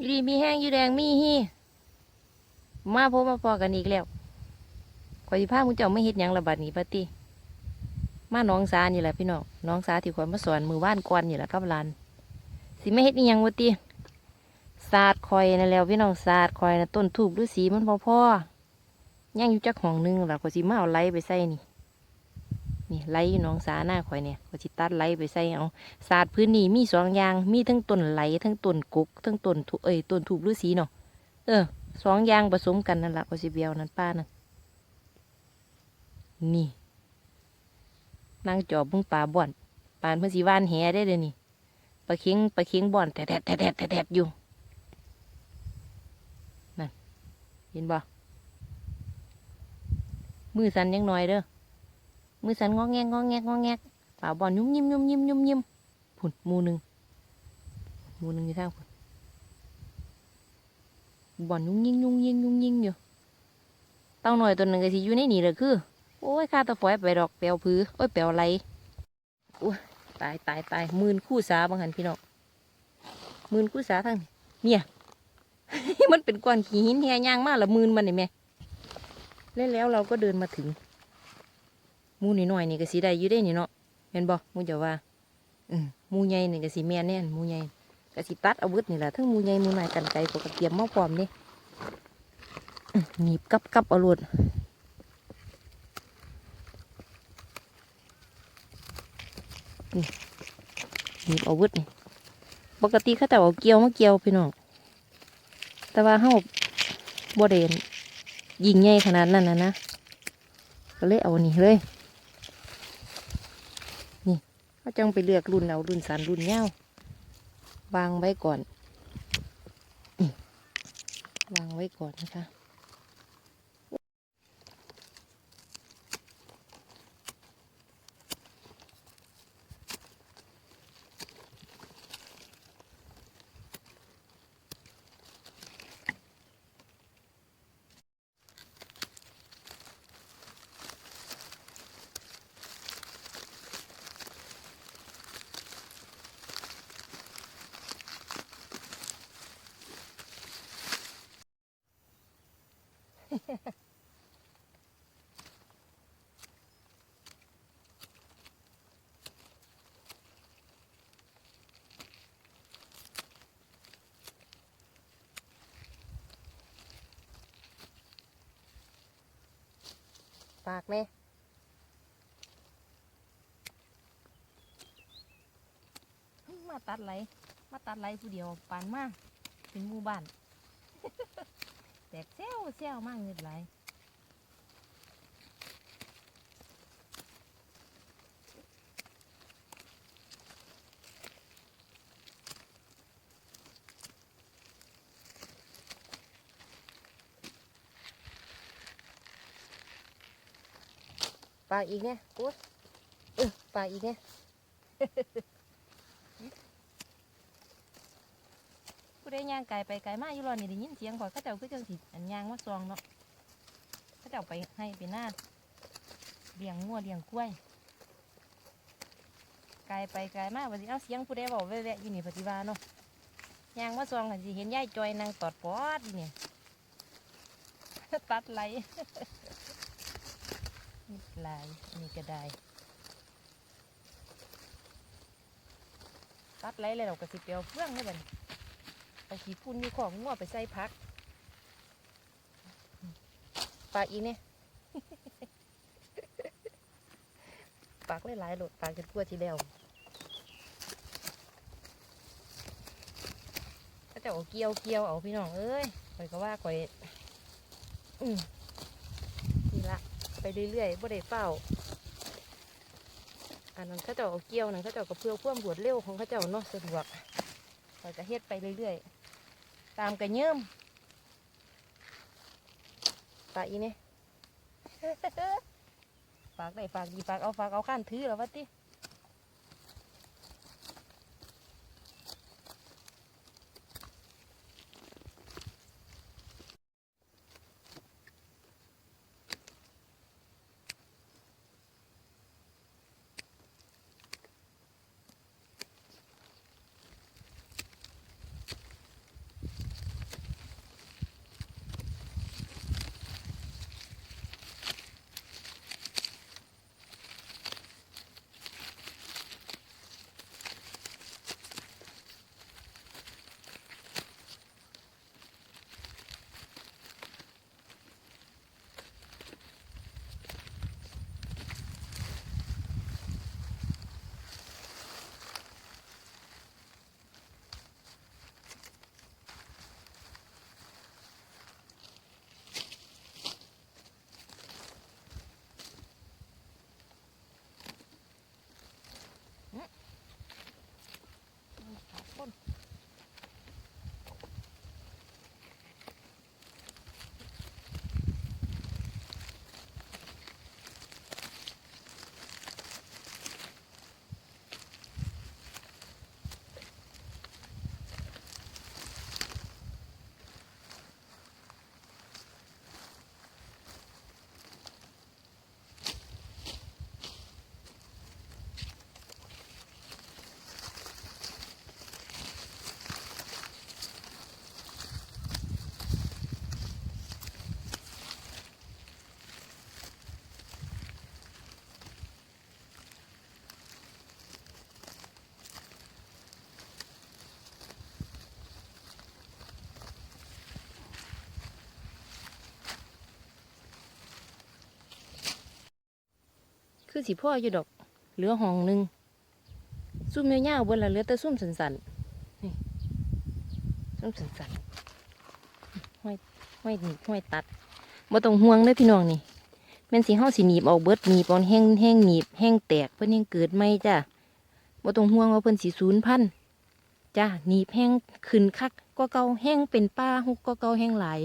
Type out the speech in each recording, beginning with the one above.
ยูดีมีแห้งยูแดงมีฮีมาพบมาพอกันอีกแล้วขอยสิพามุเจ้าไม่เฮ็ดหยังระบาดนี้ปะติมาน้องสานี่แหละพี่น้องน้องสาที่ขอยมาสอนมือว่านกวนนี่แหละกับลานสิไม่เฮ็ดอีหยังวะติศาสตร์คอยนั่นแล้วพี่น้องศาสตร์คอยนะต้นทูบฤาษีมันพอพอย่งอยู่จักห้องหนึงล่ะขอยสิมาเอาไล่ไปใส่นี่ นี่ไล่อยู่น้องสาหน้าข่อยเนี่ยขอยสิตัดไล่ไปใส่เอาศาสตร์พื้นนี่มีสองอย่างมีทั้งต้นไหลทั้งต้นกุกทั้งต้นทุเอ้ยต้นทูบฤาษีเนาะเออสองอย่างผสมกันนั่นแหละขอยสิเบียวนั่นป้านั่นนี่นางจอบมึงปลาบ่อนปานเพื่อสีว่านแหได้เลยนี่ปลาเค็งปลาเค็งบ่อนแต่แดดแต่แดดแต่แดดอยู่นั่นเห็นบ่มือสันยังน้อยเด้อ มือสันงอแงงอแงงอแงกปลาบ่อนยุ่มยิ้มยุ่มยิ้มยุ่มยิ้มผุนหมูหนึ่งหมูหนึ่งอยู่ทางผุนบ่อนยุ่งยิงยุ่งยิงยุ่งยิงอยู่เต้าหน่อยตัวหนึ่งก็สิอยู่ในนี่เลยคือ โอ้ยข้าตะฝอยไปดอกเปียวพื้โอ้ยเปียวไหลโอ้ยตายตายตายมื่นคู่สาบางหันพี่น้องมื่นคู่สาทั้งเนี่ยมันเป็นก้อนขี้หินแหย่างมากละมื่นมันนี่แม่เล่นแล้วเราก็เดินมาถึง มูนี่หน่อยนี่ก็สีได้อยู่ได้นี่เนาะเห็นบ่มูจะว่าอืมมูใหญ่นี่ก็สีแม่นแน่นมูใหญ่ก็สีตัดอาวุธนี่แหละทั้งมูใหญ่มูหน่อยกันไกลกกระเทียมม้อพร้อมนี่หนีบกับกับเอารวดหนีบอาวุธนี่ปกติเขาแต่เอาเกี่ยวมาเกี่ยวพี่น้องแต่ว่าเฮาบ่เดนยิงใหญ่ขนาดนั้นนะนะก็เลยเอานี่เลย ก็จังไปเลือกรุ่นเอารุ่นสันรุ่นเงาวางไว้ก่อน วางไว้ก่อนนะคะ ฝากเลยมาตัดไหล มาตัดไหลผู้เดียวปานมากถึงหมู่บ้าน แตกเซลเซลมากเงินไหลายปาอีกไงโอ้ยเออปาอีกไงผู้ ใดย่างไก่ไปไก่มาอยู่รอนี่ได้ยินเสียงข่อยเขาเจ้าคือจังสิอันย่างมาซองเนาะเขาเจ้าไปให้ไปหน้าเลี้ยงงัวเลี้ยงกล้วยไก่ไปไก่มาว่าสิเอาเสียงผู้ใดบอกแวะๆอยู่นี่ปฏิวาเนาะย่างมาซองกันสิเห็นยายจอยนางตอดปอดเนี่ยตัดไหลนี่ไหลอันนี่ก็ได้ตัดไหลเลยเราก็สิเปียวเฟื่องเลยบัน เอาขี้ฝุ่นมีของงัวไปใส่พักปากอีเนี่ยปากหลายๆหลดปากจะกลัวทีแล้วก็จะเอาเกี่ยวเกี่ยวเอาพี่น้องเอ้ยข่อยก็ว่าข่อยอืมนี่ละไปเรื่อยๆบ่ได้เฝ้าอันนั้นเขาเจ้าเอาเกี่ยวนั่นเขาเจ้าก็เพื่อความรวดเร็วของเขาเจ้าเนาะสะดวกข่อยก็เฮ็ดไปเรื่อยๆ ตามกระเยิ่มปากอีเนี่ยฝากได้ฝากดีฝากเอาฝากเอาข้านถือแล้ววะติ คือสิพ่ออยู่ดอก เหลือห้องหนึ่งซุ่มยาวๆเบนละเหลือแต่ซุ่มสันๆนี่ซุ่มสันๆห้อยห้อยหนีห้อยตัดบ่ต้องห่วงเด้อพี่น้องนี่แม่นสิเฮาสิหนีบเอาเบิดหนีบเอาแห้งแห้งหนีบแห้งแตกเพิ่นยังเกิดใหม่จ้ะบ่ต้องห่วงว่าเพิ่นสิสูญพันจ้าหนีบแห้งขึ้นคักก็เก่าแห้งเป็นป้าฮุกก็เก่าแห้งหลาย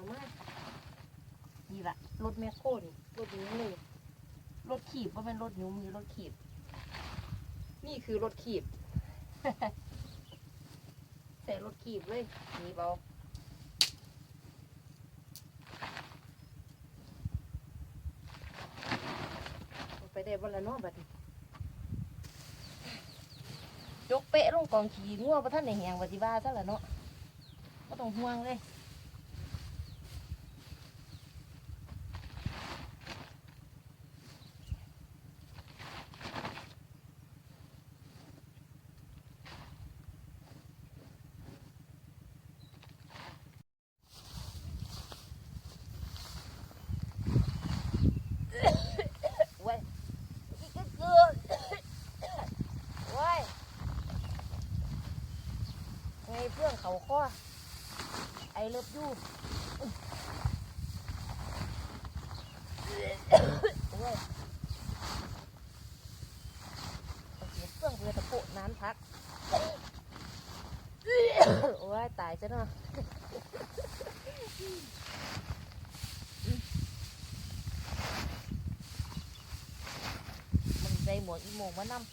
วมากนี่ละรถแมคโครนี่รถนี้เลยรถขีบว่าเป็นรถยุ้มนี่รถขีบ นี่คือรถขีบใส่รถขีบเลยนี่เบาเอาไปได้บนละน้อบัดนี้ยกเป๊ะลงกองขี่งัวประท่านในแหงวัติบ้าซะละเนาะก็ต้องห่วงเลย เว้ยอีกก็เกินเว้ยไงเพื่อนเขาข้อไอ เลิฟยูเว้ยเอาเสียเพื่อนเพื่อตะโปะน้ำพัก โอ้ย ตายซะเนาะมันได้หมวกอีโมงมานำ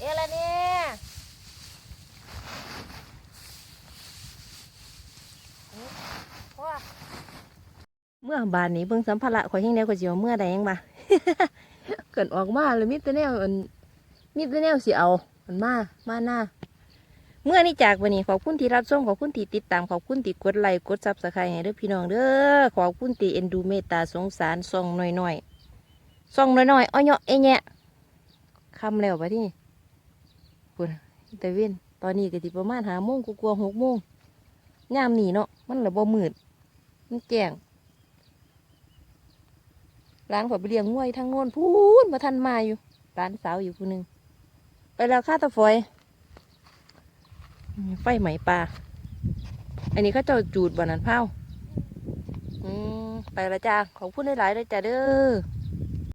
เอะละเนี่ยเมื่อบานนี้เบิ่งสัมภาระข่อยยังแนวข่อยสิเอาเมื่อใดยังบ่เกินออกมาแล้วมีแต่แนวอันมีแต่แนวสิเอามันมามาหน้าเมื่อนี้จากวันนี้ขอบคุณที่รับชมขอบคุณที่ติดตามขอบคุณที่กดไลค์กดซับสไครต์ให้เด้อพี่น้องเด้อขอบคุณที่เอ็นดูเมตตาสงสารส่องหน่อยๆส่องหน่อยๆอ้อยเนาะเอะแยะคำแล้วปะที่คุณแต่เว้นตอนนี้ก็สิประมาณหาโมงกลัวหกโมงยามหนีเนาะมันละบ่มืดมันแจ้ง ร้านขอไปเลี้ยงงวยทางโน้นพูนมาทันมาอยู่ร้านสาวอยู่คนหนึ่งไปแล้วค่าตะฟอยไฟไหมปลาอันนี้เขาเจ้าจูดบ่อนันเผาอืมไปละจ้าขอบคุณหลายๆเลยจ้าเด้อ